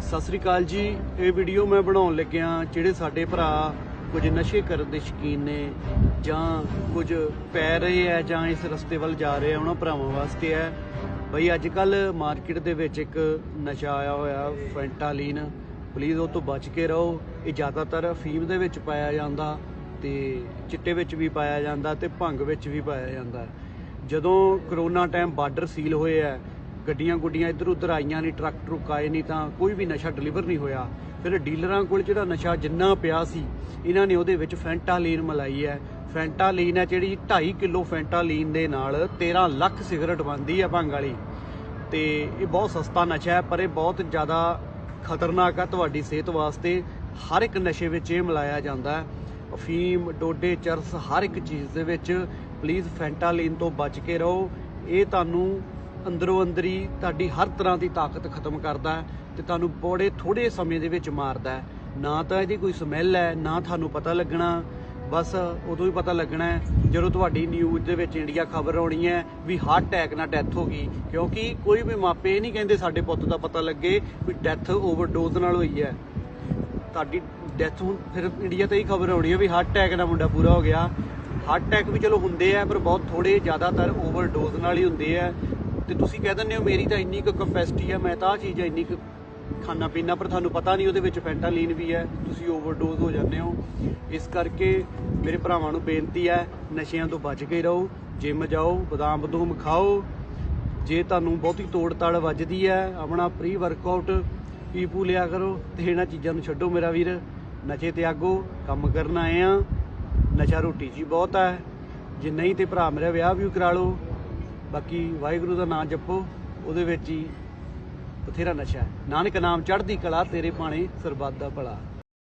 ਸਤਿ ਸ੍ਰੀ ਅਕਾਲ ਜੀ। ਇਹ ਵੀਡੀਓ ਮੈਂ ਬਣਾਉਣ ਲੱਗਿਆ ਜਿਹੜੇ ਸਾਡੇ ਭਰਾ ਕੁਝ ਨਸ਼ੇ ਕਰਨ ਦੇ ਸ਼ੌਕੀਨ ਨੇ ਜਾਂ ਕੁਝ ਪੈ ਰਹੇ ਆ ਜਾਂ ਇਸ ਰਸਤੇ ਵੱਲ ਜਾ ਰਹੇ ਆ, ਉਹਨਾਂ ਭਰਾਵਾਂ ਵਾਸਤੇ ਹੈ। ਬਈ ਅੱਜ ਕੱਲ ਮਾਰਕੀਟ ਦੇ ਵਿੱਚ ਇੱਕ ਨਸ਼ਾ ਆਇਆ ਹੋਇਆ ਫੈਂਟਾਲੀਨ ਪਲੀਜ਼ ਉਹ ਤੋਂ ਬਚ ਕੇ ਰਹੋ। ਇਹ ਜ਼ਿਆਦਾਤਰ ਅਫੀਮ ਦੇ ਵਿੱਚ ਪਾਇਆ ਜਾਂਦਾ ਤੇ ਚਿੱਟੇ ਵਿੱਚ ਵੀ ਪਾਇਆ ਜਾਂਦਾ ਤੇ ਭੰਗ ਵਿੱਚ ਵੀ ਪਾਇਆ ਜਾਂਦਾ। ਜਦੋਂ ਕਰੋਨਾ ਟਾਈਮ ਬਾਰਡਰ ਸੀਲ ਹੋਏ ਆ ਗੱਡੀਆਂ ਗੁੱਡੀਆਂ ਇੱਧਰ ਉੱਧਰ ਆਈਆਂ ਨਹੀਂ, ਟਰੱਕ ਟਰੁੱਕ ਆਏ ਨਹੀਂ ਤਾਂ ਕੋਈ ਵੀ ਨਸ਼ਾ ਡਿਲੀਵਰ ਨਹੀਂ ਹੋਇਆ। ਫਿਰ ਡੀਲਰਾਂ ਕੋਲ ਜਿਹੜਾ ਨਸ਼ਾ ਜਿੰਨਾ ਪਿਆ ਸੀ, ਇਹਨਾਂ ਨੇ ਉਹਦੇ ਵਿੱਚ ਫੈਂਟਾਲੀਨ ਮਲਾਈ ਹੈ। ਫੈਂਟਾਲੀਨ ਹੈ ਜਿਹੜੀ 2.5 ਕਿਲੋ ਫੈਂਟਾਲੀਨ ਦੇ ਨਾਲ 13 ਲੱਖ ਸਿਗਰਟ ਬਣਦੀ ਹੈ ਭੰਗ ਵਾਲੀ। ਤੇ ਇਹ ਬਹੁਤ ਸਸਤਾ ਨਸ਼ਾ ਹੈ, ਪਰ ਇਹ ਬਹੁਤ ਜ਼ਿਆਦਾ ਖਤਰਨਾਕ ਹੈ ਤੁਹਾਡੀ ਸਿਹਤ ਵਾਸਤੇ। ਹਰ ਇੱਕ ਨਸ਼ੇ ਵਿੱਚ ਇਹ ਮਿਲਾਇਆ ਜਾਂਦਾ ਹੈ। ਅਫੀਮ ਡੋਡੇ, ਚਰਸ, ਹਰ ਇੱਕ ਚੀਜ਼ ਦੇ ਵਿੱਚ ਪਲੀਜ਼ ਫੈਂਟਾਲੀਨ ਤੋਂ ਬਚ ਕੇ ਰਹੋ। ਇਹ ਤੁਹਾਨੂੰ ਅੰਦਰੋਂ ਅੰਦਰੀ ਤੁਹਾਡੀ ਹਰ ਤਰ੍ਹਾਂ ਦੀ ਤਾਕਤ ਖਤਮ ਕਰਦਾ ਹੈ ਤੇ ਤੁਹਾਨੂੰ ਬੜੇ ਥੋੜੇ ਸਮੇਂ ਦੇ ਵਿੱਚ ਮਾਰਦਾ ਹੈ। ਨਾ ਤਾਂ ਇਹਦੀ ਕੋਈ ਸਮੈਲ ਹੈ, ਨਾ ਤੁਹਾਨੂੰ ਪਤਾ ਲੱਗਣਾ। ਬਸ ਉਦੋਂ ਹੀ ਪਤਾ ਲੱਗਣਾ ਜਦੋਂ ਤੁਹਾਡੀ ਨਿਊਜ਼ ਦੇ ਵਿੱਚ ਇੰਡੀਆ ਖਬਰ ਆਉਣੀ ਹੈ ਵੀ ਹਾਰਟ ਅਟੈਕ ਨਾਲ ਡੈਥ ਹੋ ਗਈ। ਕਿਉਂਕਿ ਕੋਈ ਵੀ ਮਾਪੇ ਇਹ ਨਹੀਂ ਕਹਿੰਦੇ ਸਾਡੇ ਪੁੱਤ ਦਾ ਪਤਾ ਲੱਗੇ ਵੀ ਡੈਥ ਓਵਰਡੋਜ਼ ਨਾਲ ਹੋਈ ਹੈ। ਤੁਹਾਡੀ ਡੈਥ ਹੁਣ ਫਿਰ ਇੰਡੀਆ ਤੇ ਹੀ ਖਬਰ ਆਉਣੀ ਹੈ ਵੀ ਹਾਰਟ ਅਟੈਕ ਨਾਲ ਮੁੰਡਾ ਪੂਰਾ ਹੋ ਗਿਆ। ਹਾਰਟ ਅਟੈਕ ਵੀ ਚਲੋ ਹੁੰਦੇ ਆ, ਪਰ ਬਹੁਤ ਥੋੜੇ ਜ਼ਿਆਦਾਤਰ ਓਵਰਡੋਜ਼ ਨਾਲ ਹੀ ਹੁੰਦੇ ਆ। ਤੇ ਤੁਸੀਂ ਕਹਿ ਦਿੰਦੇ ਹੋ ਮੇਰੀ ਤਾਂ ਇੰਨੀ ਕੁ ਕਪੈਸਿਟੀ ਹੈ ਮੈਂ ਤਾਂ ਆ ਚੀਜ਼ ਇੰਨੀ ਕੁ ਖਾਣਾ ਪੀਣਾ ਪਰ ਤੁਹਾਨੂੰ ਪਤਾ ਨਹੀਂ ਉਹਦੇ ਵਿੱਚ ਫੈਂਟਾਲੀਨ ਵੀ ਹੈ, ਤੁਸੀਂ ਓਵਰਡੋਜ਼ ਹੋ ਜਾਂਦੇ ਹੋ। ਇਸ ਕਰਕੇ ਮੇਰੇ ਭਰਾਵਾਂ ਨੂੰ ਬੇਨਤੀ ਹੈ, ਨਸ਼ਿਆਂ ਤੋਂ ਬਚ ਕੇ ਰਹੋ ਜਿਮ ਜਾਓ, ਬਦਾਮ ਬਦੂਮ ਖਾਓ। ਜੇ ਤੁਹਾਨੂੰ ਬਹੁਤੀ ਤੋੜ ਤਾੜ ਵੱਜਦੀ ਹੈ, ਆਪਣਾ ਪ੍ਰੀ ਵਰਕਆਊਟ ਪੀ ਪੂ ਲਿਆ ਕਰੋ, ਤੇ ਇਹਨਾਂ ਚੀਜ਼ਾਂ ਨੂੰ ਛੱਡੋ ਮੇਰਾ ਵੀਰ। ਨਸ਼ੇ 'ਤੇ ਆਗੋ, ਕੰਮ ਕਰਨ ਆਏ ਆ ਨਸ਼ਾ ਰੋਟੀ ਜੀ ਬਹੁਤ ਹੈ। ਜੇ ਨਹੀਂ ਤੇ ਭਰਾ ਮੇਰਾ ਵਿਆਹ ਵੀ ਕਰਾ ਲਓ। ਬਾਕੀ ਵਾਹਿਗੁਰੂ ਦਾ ਨਾਮ ਜਪੋ, ਉਹਦੇ ਵਿੱਚ ਹੀ ਬਥੇਰਾ ਨਸ਼ਾ ਹੈ। ਨਾਨਕ ਨਾਮ ਚੜ੍ਹਦੀ ਕਲਾ, ਤੇਰੇ ਪਾਣੇ ਸਰਬੱਤ ਦਾ ਭਲਾ।